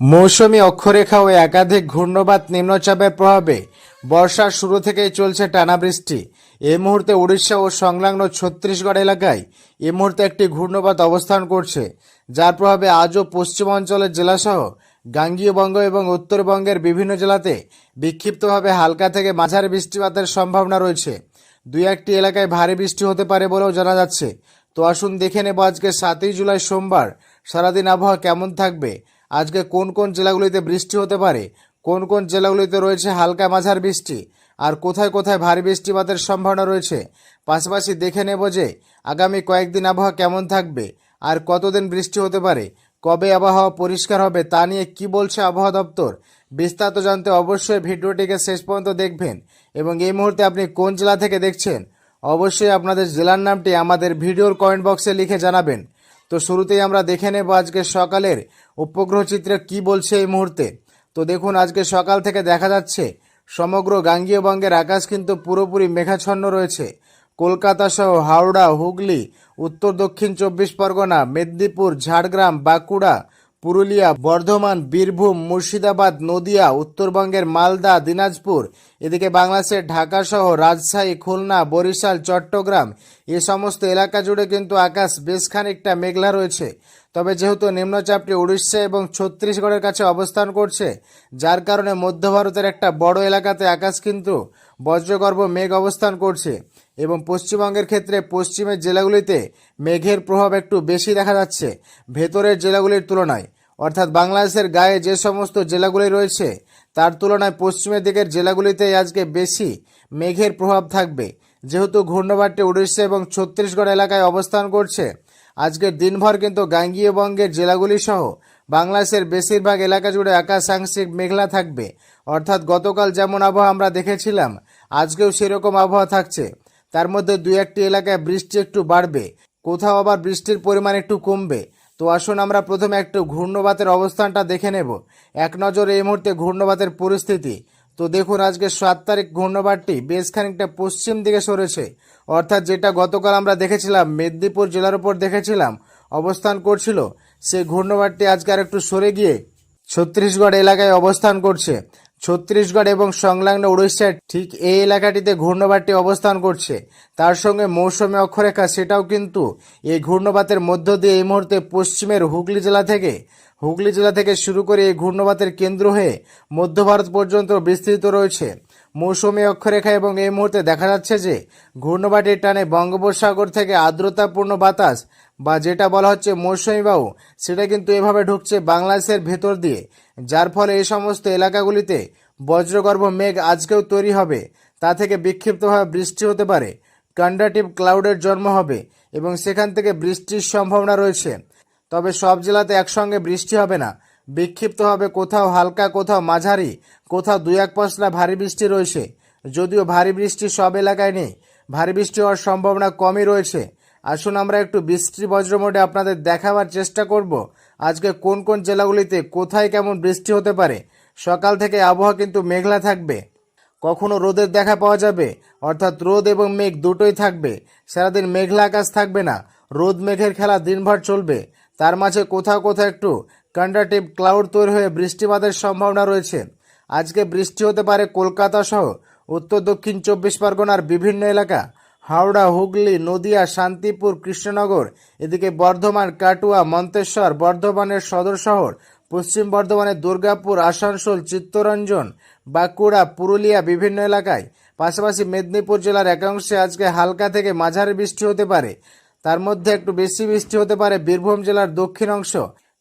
মৌসুমী অক্ষরেখা ও একাধিক ঘূর্ণবাত নিম্নচাপের প্রভাবে বর্ষার শুরু থেকেই চলছে টানা বৃষ্টি। এই মুহূর্তে উড়িষ্যা ও সংলগ্ন ছত্তিশগড় এলাকায় এই মুহূর্তে একটি ঘূর্ণবাত অবস্থান করছে। যার প্রভাবে আজও পশ্চিমাঞ্চলের জেলাসহ গাঙ্গীয় বঙ্গ এবং উত্তরবঙ্গের বিভিন্ন জেলাতে বিক্ষিপ্তভাবে হালকা থেকে মাঝারি বৃষ্টিপাতের সম্ভাবনা রয়েছে। দুই একটি এলাকায় ভারী বৃষ্টি হতে পারে বলেও জানা যাচ্ছে। তো আসুন দেখে নেব আজকে সাতই জুলাই সোমবার সারাদিন আবহাওয়া কেমন থাকবে আজকে কোন কোন জেলাগুলিতে বৃষ্টি হতে পারে, কোন কোন জেলাগুলিতে রয়েছে হালকা মাঝার বৃষ্টি, আর কোথায় কোথায় ভারী বৃষ্টিপাতের সম্ভাবনা রয়েছে, পাশাপাশি দেখে নেব যে আগামী কয়েকদিন আবহাওয়া কেমন থাকবে, আর কতদিন বৃষ্টি হতে পারে, কবে আবহাওয়া পরিষ্কার হবে তা নিয়ে কি বলছে আবহাওয়া দপ্তর, বিস্তারিত জানতে অবশ্যই ভিডিওটিকে শেষ পর্যন্ত দেখবেন, এবং এই মুহূর্তে আপনি কোন জেলা থেকে দেখছেন, অবশ্যই আপনাদের জেলার নামটি আমাদের ভিডিওর কমেন্ট বক্সে লিখে জানাবেন। তো শুরুতেই আমরা দেখে নেব আজকে সকালের উপগ্রহ চিত্রে কি বলছে এই মুহূর্তে? তো দেখুন, আজকে সকাল থেকে দেখা যাচ্ছে, সমগ্র গাঙ্গীয় বঙ্গের আকাশ কিন্তু পুরোপুরি মেঘাচ্ছন্ন রয়েছে। কলকাতা সহ হাওড়া, হুগলি, উত্তর দক্ষিণ চব্বিশ পরগনা, মেদিনীপুর, ঝাড়গ্রাম, বাঁকুড়া পুরুলিয়া, বর্ধমান, বীরভূম, মুর্শিদাবাদ, নদিয়া, উত্তরবঙ্গের মালদা, দিনাজপুর, এদিকে বাংলাদেশের ঢাকা সহ রাজশাহী, খুলনা, বরিশাল, চট্টগ্রাম, এ সমস্ত এলাকা জুড়ে কিন্তু আকাশ বেশ খানিকটা মেঘলা রয়েছে। তবে যেহেতু নিম্নচাপটি উড়িষ্যা এবং ছত্তিশগড়ের কাছে অবস্থান করছে, যার কারণে মধ্য ভারতের একটা বড় এলাকাতে আকাশ কিন্তু বজ্রগর্ভ মেঘ অবস্থান করছে। এবং পশ্চিমবঙ্গের ক্ষেত্রে পশ্চিমের জেলাগুলিতে মেঘের প্রভাব একটু বেশি দেখা যাচ্ছে। ভেতরের জেলাগুলির তুলনায়, অর্থাৎ বাংলাদেশের গায়ে যে সমস্ত জেলাগুলি রয়েছে, তার তুলনায় পশ্চিমের দিকের জেলাগুলিতেই আজকে বেশি মেঘের প্রভাব থাকবে। যেহেতু ঘূর্ণবারটি উড়িষ্যা এবং ছত্তিশগড় এলাকায় অবস্থান করছে আজকের দিনভর কিন্তু গাঙ্গীয় বঙ্গের জেলাগুলি সহ বাংলাদেশের বেশিরভাগ এলাকা জুড়ে আকাশ আংশিক মেঘলা থাকবে। অর্থাৎ গতকাল যেমন আবহাওয়া আমরা দেখেছিলাম, আজকেও সেরকম আবহাওয়া থাকছে। তার মধ্যে দুই একটি এলাকায় বৃষ্টি একটু বাড়বে, কোথাও আবার বৃষ্টির পরিমাণ একটু কমবে। তো আসুন আমরা প্রথমে একটু ঘূর্ণবাতের অবস্থানটা দেখে নেব। এক নজরে এই মুহূর্তে ঘূর্ণবাতের পরিস্থিতি। তো দেখুন, আজকে সাত তারিখ ঘূর্ণবারটি বেশ খানিকটা পশ্চিম দিকে সরেছে। অর্থাৎ যেটা গতকাল আমরা দেখেছিলাম, মেদিনীপুর জেলার উপর দেখেছিলাম, অবস্থান করছিল। সেই ঘূর্ণবারটি আজকে আর একটু সরে গিয়ে ছত্তিশগড় এলাকায় অবস্থান করছে। ছত্তিশগড় এবং সংলগ্ন উড়িষ্যার ঠিক এই এলাকাটিতে ঘূর্ণবারটি অবস্থান করছে। তার সঙ্গে মৌসুমী অক্ষরেখা, সেটাও কিন্তু এই ঘূর্ণবাতের মধ্য দিয়ে এই মুহূর্তে পশ্চিমের হুগলি জেলা থেকে, হুগলি জেলা থেকে শুরু করে এই ঘূর্ণবাতের কেন্দ্র হয়ে মধ্য ভারত পর্যন্ত বিস্তৃত রয়েছে। মৌসুমী অক্ষরেখা এবং এই মুহূর্তে দেখা যাচ্ছে যে ঘূর্ণবাটির টানে বঙ্গোপসাগর থেকে আর্দ্রতাপূর্ণ বাতাস, বা যেটা বলা হচ্ছে মৌসুমী বায়ু সেটা কিন্তু এভাবে ঢুকছে বাংলাদেশের ভেতর দিয়ে। যার ফলে এই সমস্ত এলাকাগুলিতে বজ্রগর্ভ মেঘ আজকেও তৈরি হবে। তা থেকে বিক্ষিপ্তভাবে বৃষ্টি হতে পারে। কন্ডাটিভ ক্লাউডের জন্ম হবে এবং সেখান থেকে বৃষ্টির সম্ভাবনা রয়েছে। তবে সব জেলাতে একসঙ্গে বৃষ্টি হবে না। বিক্ষিপ্ত হবে কোথাও হালকা, কোথাও মাঝারি, কোথাও দুই এক পশলা ভারী বৃষ্টি রয়েছে। যদিও ভারী বৃষ্টি সব এলাকায় নেই। ভারী বৃষ্টি হওয়ার সম্ভাবনা কমই রয়েছে। আসুন আমরা একটু বৃষ্টি বজ্র মোডে আপনাদের দেখাবার চেষ্টা করব। আজকে কোন কোন জেলাগুলিতে কোথায় কেমন বৃষ্টি হতে পারে? সকাল থেকে আবহাওয়া কিন্তু মেঘলা থাকবে। কখনো রোদের দেখা পাওয়া যাবে, অর্থাৎ রোদ এবং মেঘ দুটোই থাকবে। সারাদিন মেঘলা আকাশ থাকবে না, রোদ মেঘের খেলা দিনভর চলবে। তার মাঝে কোথাও কোথাও একটু কন্ডাটিভ ক্লাউড তৈরি হয়ে বৃষ্টিপাতের সম্ভাবনা রয়েছে। আজকে বৃষ্টি হতে পারে কলকাতা সহ উত্তর দক্ষিণ চব্বিশ পরগনার বিভিন্ন এলাকা। হাওড়া, হুগলি, নদিয়া, শান্তিপুর, কৃষ্ণনগর, এদিকে বর্ধমান, কাটুয়া, মন্তেশ্বর, বর্ধমানের সদর শহর, পশ্চিম বর্ধমানের দুর্গাপুর, আসানসোল, চিত্তরঞ্জন, বাঁকুড়া, পুরুলিয়া বিভিন্ন এলাকায়। পাশাপাশি মেদিনীপুর জেলার একাংশে আজকে হালকা থেকে মাঝারি বৃষ্টি হতে পারে। তার মধ্যে একটু বেশি বৃষ্টি হতে পারে বীরভূম জেলার দক্ষিণ অংশ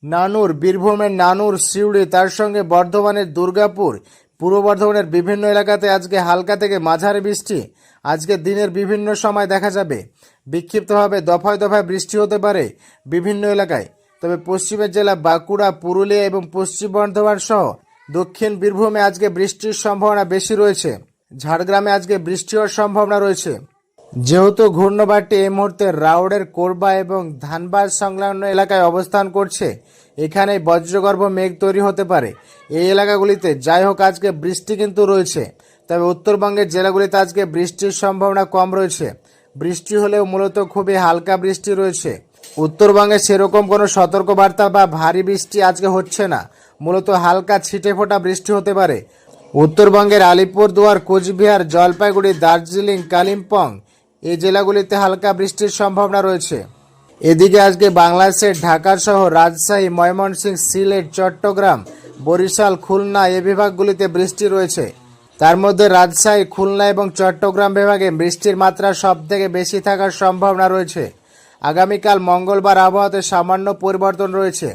নানুর, বীরভূমের নানুর, সিউড়ি, তার সঙ্গে বর্ধমানের দুর্গাপুর পূর্ব বর্ধমানের বিভিন্ন এলাকাতে আজকে হালকা থেকে মাঝারি বৃষ্টি। আজকে দিনের বিভিন্ন সময় দেখা যাবে। বিক্ষিপ্তভাবে দফায় দফায় বৃষ্টি হতে পারে বিভিন্ন এলাকায়। তবে পশ্চিমের জেলা বাঁকুড়া, পুরুলিয়া এবং পশ্চিম বর্ধমান সহ দক্ষিণ বীরভূমে আজকে বৃষ্টির সম্ভাবনা বেশি রয়েছে। ঝাড়গ্রামে আজকে বৃষ্টি হওয়ার সম্ভাবনা রয়েছে। যেহেতু ঘূর্ণবারটি এই মুহূর্তে রাউডের কোরবা এবং ধানবাদ সংলগ্ন এলাকায় অবস্থান করছে এখানে বজ্রগর্ভ মেঘ তৈরি হতে পারে। এই এলাকাগুলিতে যাই হোক, আজকে বৃষ্টি কিন্তু রয়েছে। তবে উত্তরবঙ্গের জেলাগুলিতে আজকে বৃষ্টির সম্ভাবনা কম রয়েছে। বৃষ্টি হলেও মূলত খুবই হালকা বৃষ্টি রয়েছে। উত্তরবঙ্গে সেরকম কোনো সতর্কবার্তা বা ভারী বৃষ্টি আজকে হচ্ছে না। মূলত হালকা ছিটে ফোটা বৃষ্টি হতে পারে। উত্তরবঙ্গের আলিপুরদুয়ার, কোচবিহার, জলপাইগুড়ি, দার্জিলিং, কালিম্পং এই জেলাগুলিতে হালকা বৃষ্টির সম্ভাবনা রয়েছে। এদিকে আজকে বাংলাদেশের ঢাকা সহ রাজশাহী ময়মনসিংহ সিলেট, চট্টগ্রাম, বরিশাল, খুলনা এ বিভাগগুলিতে বৃষ্টি রয়েছে। তার মধ্যে রাজশাহী, খুলনা এবং চট্টগ্রাম বিভাগে বৃষ্টির মাত্রা সব থেকে বেশি থাকার সম্ভাবনা রয়েছে। আগামীকাল মঙ্গলবার আবহাওয়াতে সামান্য পরিবর্তন রয়েছে।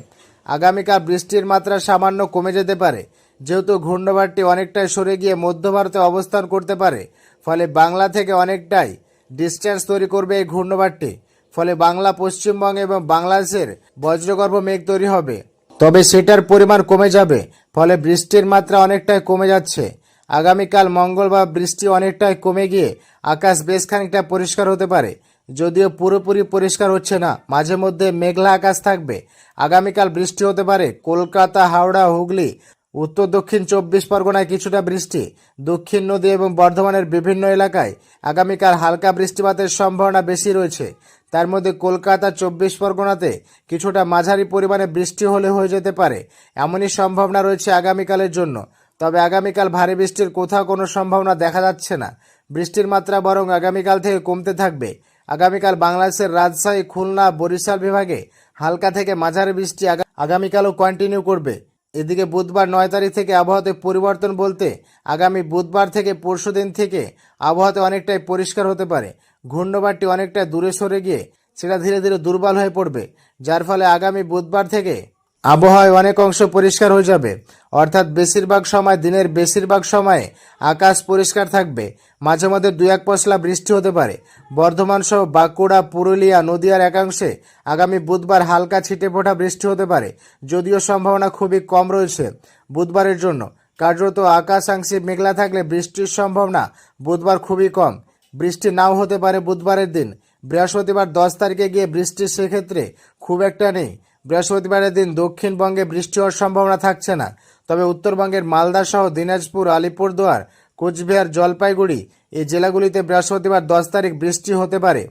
আগামীকাল বৃষ্টির মাত্রা সামান্য কমে যেতে পারে। যেহেতু ঘূর্ণবারটি অনেকটাই সরে গিয়ে মধ্য ভারতে অবস্থান করতে পারে, ফলে বাংলা থেকে অনেকটাই ডিস্টেন্স তৈরি করবে এই ঘূর্ণবারটি ফলে বাংলা, পশ্চিমবঙ্গ এবং বাংলাদেশের বজ্রগর্ভ মেঘ তৈরি হবে। তবে সেটার পরিমাণ কমে যাবে, ফলে বৃষ্টির মাত্রা অনেকটাই কমে যাচ্ছে। আগামীকাল মঙ্গলবার বৃষ্টি অনেকটাই কমে গিয়ে আকাশ বেশ খানিকটা পরিষ্কার হতে পারে, যদিও পুরোপুরি পরিষ্কার হচ্ছে না মাঝে মধ্যে মেঘলা আকাশ থাকবে। আগামীকাল বৃষ্টি হতে পারে, কলকাতা, হাওড়া, হুগলি উত্তর, দক্ষিণ চব্বিশ পরগনায় কিছুটা বৃষ্টি। দক্ষিণ নদী এবং বর্ধমানের বিভিন্ন এলাকায় আগামীকাল হালকা বৃষ্টিপাতের সম্ভাবনা বেশি রয়েছে। তার মধ্যে কলকাতা, চব্বিশ পরগনাতে কিছুটা মাঝারি পরিমাণে বৃষ্টি হলে হয়ে যেতে পারে। এমনই সম্ভাবনা রয়েছে আগামীকালের জন্য। তবে আগামীকাল ভারী বৃষ্টির কোথাও কোনো সম্ভাবনা দেখা যাচ্ছে না। বৃষ্টির মাত্রা বরং আগামীকাল থেকে কমতে থাকবে। আগামীকাল বাংলাদেশের রাজশাহী, খুলনা, বরিশাল বিভাগে হালকা থেকে মাঝারি বৃষ্টি আগামীকালও কন্টিনিউ করবে। এদিকে বুধবার নয় তারিখ থেকে আবহাওয়াতে পরিবর্তন বলতে আগামী বুধবার থেকে পরশু দিন থেকে আবহাওয়াতে অনেকটাই পরিষ্কার হতে পারে। ঘূর্ণবারটি অনেকটা দূরে সরে গিয়ে সেটা ধীরে ধীরে দুর্বল হয়ে পড়বে। যার ফলে আগামী বুধবার থেকে আবহাওয়ায় অনেক অংশ পরিষ্কার হয়ে যাবে। অর্থাৎ বেশিরভাগ সময়, দিনের বেশিরভাগ সময়ে আকাশ পরিষ্কার থাকবে। মাঝে মধ্যে দু এক পশলা বৃষ্টি হতে পারে। বর্ধমান সহ বাঁকুড়া, পুরুলিয়া, নদিয়ার একাংশে আগামী বুধবার হালকা ছিটে ফোটা বৃষ্টি হতে পারে। যদিও সম্ভাবনা খুবই কম রয়েছে বুধবারের জন্য। কার্যত আকাশ আংশিক মেঘলা থাকলে বৃষ্টির সম্ভাবনা বুধবার খুবই কম। বৃষ্টি নাও হতে পারে বুধবারের দিন। বৃহস্পতিবার দশ তারিখে গিয়ে বৃষ্টির সেক্ষেত্রে খুব একটা নেই। বৃহস্পতিবারের দিন দক্ষিণবঙ্গে বৃষ্টি হওয়ার সম্ভাবনা থাকছে না। তবে উত্তরবঙ্গের মালদা সহ দিনাজপুর, আলিপুরদুয়ার, কোচবিহার, জলপাইগুড়ি এই জেলাগুলিতে বৃহস্পতিবার দশ তারিখ বৃষ্টি হতে পারে।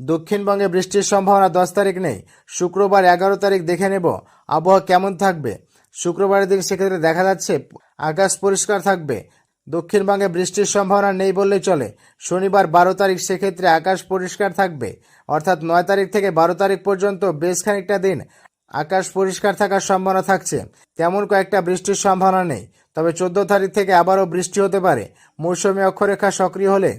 দক্ষিণবঙ্গে বৃষ্টির সম্ভাবনা দশ তারিখ নেই। শুক্রবার এগারো তারিখ দেখে নেব আবহাওয়া কেমন থাকবে। শুক্রবারের দিন সেক্ষেত্রে দেখা যাচ্ছে আকাশ পরিষ্কার থাকবে। দক্ষিণবঙ্গে বৃষ্টির সম্ভাবনা নেই বললেই চলে। শনিবার বারো তারিখ সেক্ষেত্রে আকাশ পরিষ্কার থাকবে। অর্থাৎ নয় তারিখ থেকে বারো তারিখ পর্যন্ত বেশ খানিকটা দিন আকাশ পরিষ্কার থাকার সম্ভাবনা থাকছে। তেমন কয়েকটা বৃষ্টির সম্ভাবনা নেই। তবে চোদ্দ তারিখ থেকে আবারও বৃষ্টি হতে পারে। মৌসুমী অক্ষরেখা সক্রিয় হলে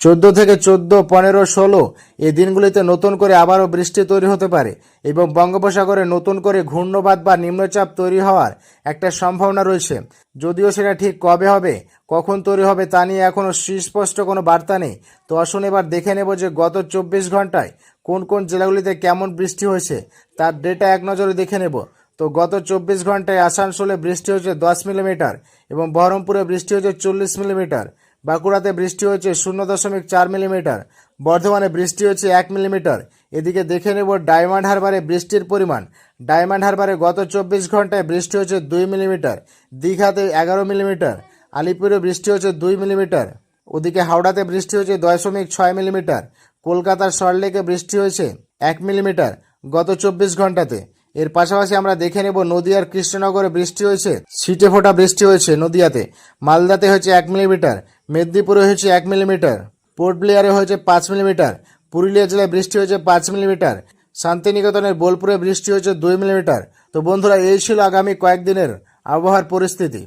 চোদ্দ থেকে চোদ্দ, পনেরো, ষোলো এই দিনগুলিতে নতুন করে আবারও বৃষ্টি তৈরি হতে পারে এবং বঙ্গোপসাগরে নতুন করে ঘূর্ণবাদ বা নিম্নচাপ তৈরি হওয়ার একটা সম্ভাবনা রয়েছে। যদিও সেটা ঠিক কবে হবে, কখন তৈরি হবে তা নিয়ে এখনও সুস্পষ্ট কোনো বার্তা নেই। তো আসুন এবার দেখে নেব যে গত চব্বিশ ঘন্টায় কোন কোন জেলাগুলিতে কেমন বৃষ্টি হয়েছে, তার ডেটা এক নজরে দেখে নেব। তো গত চব্বিশ ঘন্টায় আসানসোলে বৃষ্টি হয়েছে দশ মিলিমিটার এবং বহরমপুরে বৃষ্টি হয়েছে চল্লিশ মিলিমিটার, বাঁকুড়াতে বৃষ্টি হয়েছে শূন্য দশমিক চার মিলিমিটার, বর্ধমানে বৃষ্টি হয়েছে এক মিলিমিটার। এদিকে দেখে নেব ডায়মন্ড হারবারে বৃষ্টির পরিমাণ। ডায়মন্ড হারবারে গত চব্বিশ ঘন্টায় বৃষ্টি হয়েছে দুই মিলিমিটার, দীঘাতে এগারো মিলিমিটার, আলিপুরে বৃষ্টি হয়েছে দুই মিলিমিটার। ওদিকে হাওড়াতে বৃষ্টি হয়েছে দশমিক ছয় মিলিমিটার কলকাতার সল্টলেকে বৃষ্টি হয়েছে এক মিলিমিটার গত চব্বিশ ঘন্টাতে। এর পাশাপাশি আমরা দেখে নেব নদিয়ার কৃষ্ণনগরে বৃষ্টি হয়েছে, ছিটে ফোটা বৃষ্টি হয়েছে নদিয়াতে। মালদাতে হয়েছে এক মিলিমিটার, মেদিনীপুরে হয়েছে এক মিলিমিটার, পোর্ট ব্লেয়ারে হয়েছে পাঁচ মিলিমিটার, পুরুলিয়া জেলায় বৃষ্টি হয়েছে পাঁচ মিলিমিটার, শান্তিনিকেতনের বোলপুরে বৃষ্টি হয়েছে দুই মিলিমিটার। তো বন্ধুরা, এই ছিল আগামী কয়েকদিনের আবহাওয়ার পরিস্থিতি।